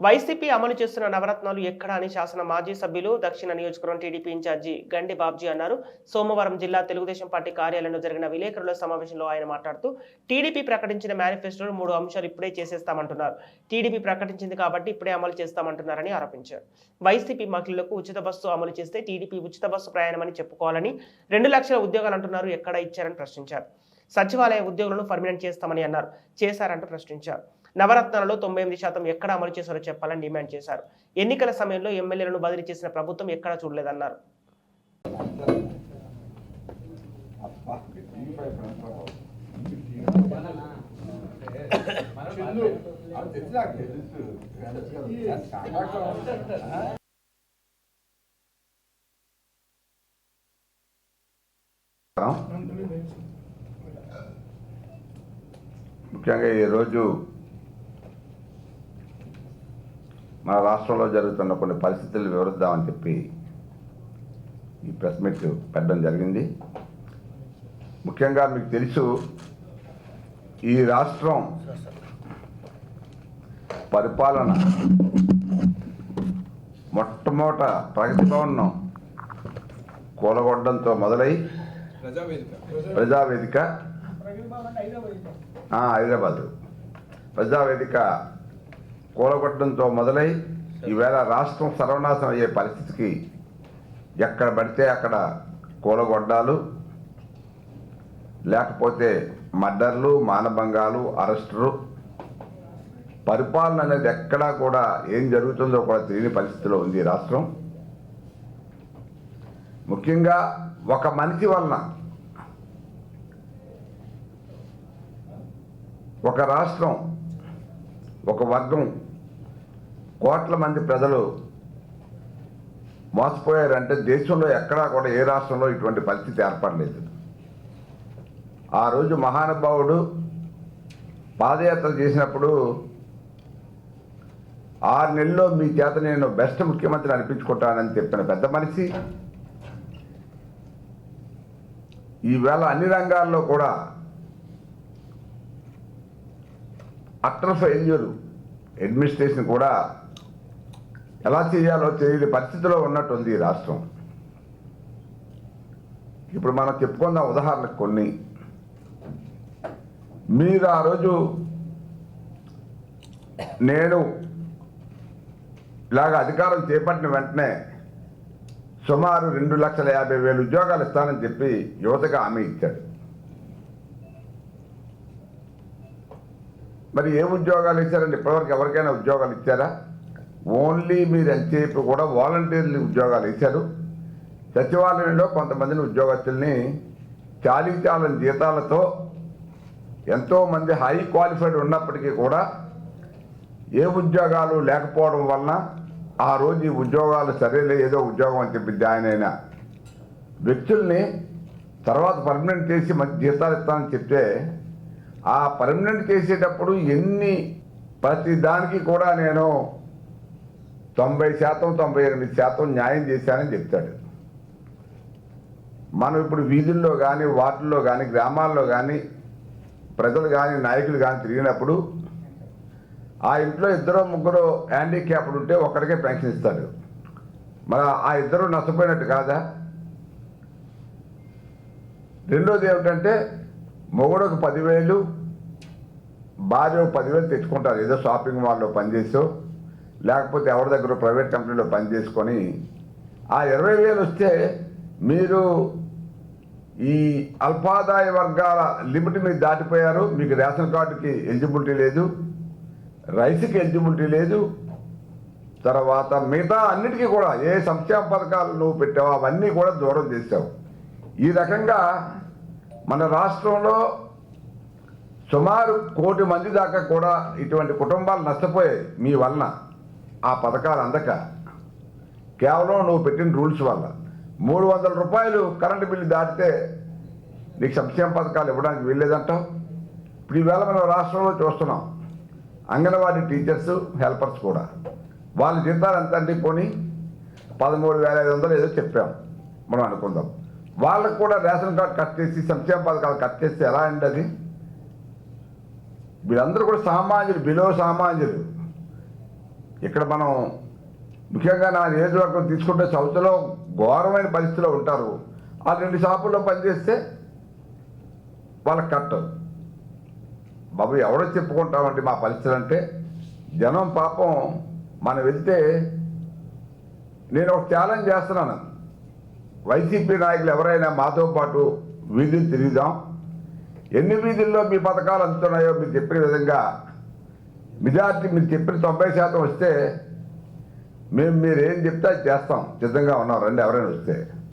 YCP అమలు చేస్తున్న నవరత్నాలు ఎక్కడ అని శాసన మాజీ సభ్యులు దక్షిణ నియోజకవర్గం టీడీపీ ఇన్ఛార్జి గండి బాబ్జీ అన్నారు. సోమవారం జిల్లా తెలుగుదేశం పార్టీ కార్యాలయంలో జరిగిన విలేకరుల సమావేశంలో ఆయన మాట్లాడుతూ టీడీపీ ప్రకటించిన మేనిఫెస్టోలో మూడు అంశాలు ఇప్పుడే చేసేస్తామంటున్నారు. టీడీపీ ప్రకటించింది కాబట్టి ఇప్పుడే అమలు చేస్తామంటున్నారని ఆరోపించారు. వైసీపీ మహిళలకు ఉచిత బస్సు అమలు చేస్తే టీడీపీ ఉచిత బస్సు ప్రయాణమని చెప్పుకోవాలని రెండు లక్షల ఉద్యోగాలు అంటున్నారు ఎక్కడ ఇచ్చారని ప్రశ్నించారు. సచివాలయ ఉద్యోగులను పర్మినెంట్ చేస్తామని అన్నారు. చేశారంటూ ప్రశ్నించారు. నవరత్నాలలో తొంభై ఎనిమిది శాతం ఎక్కడ అమలు చేశారో చెప్పాలని డిమాండ్ చేశారు. ఎన్నికల సమయంలో ఎమ్మెల్యేలను బదిలీ చేసిన ప్రభుత్వం ఎక్కడా చూడలేదన్నారు. ముఖ్యంగా ఈరోజు మన రాష్ట్రంలో జరుగుతున్న కొన్ని పరిస్థితులు వివరిద్దామని చెప్పి ఈ ప్రెస్ మీట్ పెట్టడం జరిగింది. ముఖ్యంగా మీకు తెలుసు ఈ రాష్ట్రం పరిపాలన మొట్టమొదట ప్రగతి భవనం కూలగొట్టడంతో మొదలై ప్రజావేదిక. ప్రజావేదిక హైదరాబాద్. ప్రజావేదిక కూలగొట్టడంతో మొదలై ఈవేళ రాష్ట్రం సర్వనాశనం అయ్యే పరిస్థితికి ఎక్కడ పడితే అక్కడ కూలగొడ్డాలు లేకపోతే మర్డర్లు మానభంగాలు అరెస్టులు పరిపాలన అనేది ఎక్కడా కూడా ఏం జరుగుతుందో కూడా తెలియని పరిస్థితిలో ఉంది రాష్ట్రం. ముఖ్యంగా ఒక మనిషి వలన ఒక రాష్ట్రం ఒక వర్గం కోట్ల మంది ప్రజలు మోసపోయారంటే దేశంలో ఎక్కడా కూడా ఏ రాష్ట్రంలో ఇటువంటి పరిస్థితి ఏర్పడలేదు. ఆ రోజు మహానుభావుడు పాదయాత్ర చేసినప్పుడు ఆరు నెలల్లో మీ చేత నేను బెస్ట్ ముఖ్యమంత్రి అనిపించుకుంటానని చెప్పిన పెద్ద మనిషి ఈవేళ అన్ని రంగాల్లో కూడా అట్ర ఫెయిల్యూరు అడ్మినిస్ట్రేషన్ కూడా ఎలా చేయాలో తెలియని పరిస్థితిలో ఉన్నట్టుంది ఈ రాష్ట్రం. ఇప్పుడు మనం చెప్పుకుందాం ఉదాహరణకు కొన్ని. మీరు ఆ రోజు నేను ఇలాగ అధికారం చేపట్టిన వెంటనే సుమారు రెండు లక్షల యాభై వేలు ఉద్యోగాలు ఇస్తానని చెప్పి యువతగా హామీ ఇచ్చాడు. మరి ఏ ఉద్యోగాలు ఇచ్చారండి? ఇప్పటివరకు ఎవరికైనా ఉద్యోగాలు ఇచ్చారా? ఓన్లీ మీరు ఎంతసేపు కూడా వాలంటీర్లు ఉద్యోగాలు ఇచ్చారు. సచివాలయంలో కొంతమందిని ఉద్యోగస్తుల్ని చాలీ చాలని జీతాలతో ఎంతోమంది హై క్వాలిఫైడ్ ఉన్నప్పటికీ కూడా ఏ ఉద్యోగాలు లేకపోవడం వలన ఆ రోజు ఈ ఉద్యోగాలు సరేలే ఏదో ఉద్యోగం అని చెప్పి జాయిన్ అయిన వ్యక్తుల్ని తర్వాత పర్మనెంట్ చేసి మంచి జీతాలు ఇస్తానని చెప్తే ఆ పర్మనెంట్ చేసేటప్పుడు ఎన్ని ప్రతి దానికి కూడా నేను తొంభై శాతం తొంభై ఎనిమిది శాతం న్యాయం చేశానని చెప్తాడు. మనం ఇప్పుడు వీధుల్లో కానీ వార్డుల్లో కానీ గ్రామాల్లో కానీ ప్రజలు కానీ నాయకులు కానీ తిరిగినప్పుడు ఆ ఇంట్లో ఇద్దరు ముగ్గురు హ్యాండిక్యాప్డ్ ఉంటే ఒక్కడికే పెన్షన్ ఇస్తాడు మరి ఆ ఇద్దరు నష్టపోయినట్టు కాదా? రెండోది ఏమిటంటే మొగుడు పదివేలు భార్య ఒక పదివేలు తెచ్చుకుంటారు. ఏదో షాపింగ్ మాల్లో పనిచేసో లేకపోతే ఎవరి దగ్గర ప్రైవేట్ కంపెనీలో పని చేసుకొని ఆ ఇరవై వేలు వస్తే మీరు ఈ అల్పాదాయ వర్గాల లిమిట్ మీరు దాటిపోయారు మీకు రేషన్ కార్డుకి ఎలిజిబిలిటీ లేదు రైస్కి ఎలిజిబిలిటీ లేదు తర్వాత మిగతా అన్నిటికీ కూడా ఏ సంక్షేమ పథకాలు నువ్వు పెట్టావో అవన్నీ కూడా దూరం చేసావు ఈ రకంగా మన రాష్ట్రంలో సుమారు కోటి మంది దాకా కూడా ఇటువంటి కుటుంబాలు నష్టపోయాయి మీ వలన. ఆ పథకాలు అందక. కేవలం నువ్వు పెట్టిన రూల్స్ వల్ల. మూడు వందల రూపాయలు కరెంటు బిల్లు దాటితే నీకు సంక్షేమ పథకాలు ఇవ్వడానికి వీల్లేదంటావు? ఇప్పుడు ఈవేళ మనం రాష్ట్రంలో చూస్తున్నాం. అంగన్వాడీ టీచర్స్ హెల్పర్స్ కూడా. వాళ్ళ జీతాలు ఎంత అంటే పోనీ? పదమూడు వేల ఐదు వందలు ఏదో చెప్పాం. మనం అనుకుందాం. వాళ్ళకు కూడా రేషన్ కార్డు కట్ చేసి సంక్షేమ పథకాలు కట్ చేస్తే ఎలా అండి అది? వీళ్ళందరూ కూడా సామాన్యులు బిలో సామాన్యులు. ఇక్కడ మనం ముఖ్యంగా నా నియోజకవర్గం తీసుకుంటే సౌత్లో ఘోరమైన పరిస్థితిలో ఉంటారు. ఆ రెండు షాపుల్లో పనిచేస్తే వాళ్ళకి కట్టదు బాబు ఎవడో చెప్పుకుంటామండి మా పరిస్థితులు అంటే. జనం పాపం మనం వెళ్తే నేను ఒక ఛాలెంజ్ చేస్తున్నాను. వైసీపీ నాయకులు ఎవరైనా మాతో పాటు వీధులు తిరుగుదాం. ఎన్ని వీధుల్లో మీ పథకాలు అందుతున్నాయో మీరు చెప్పిన విధంగా మెజార్టీ మీరు చెప్పిన తొంభై శాతం వస్తే మేము మీరేం చెప్తే అది చేస్తాం. సిద్ధంగా ఉన్నాం. రండి ఎవరైనా వస్తే.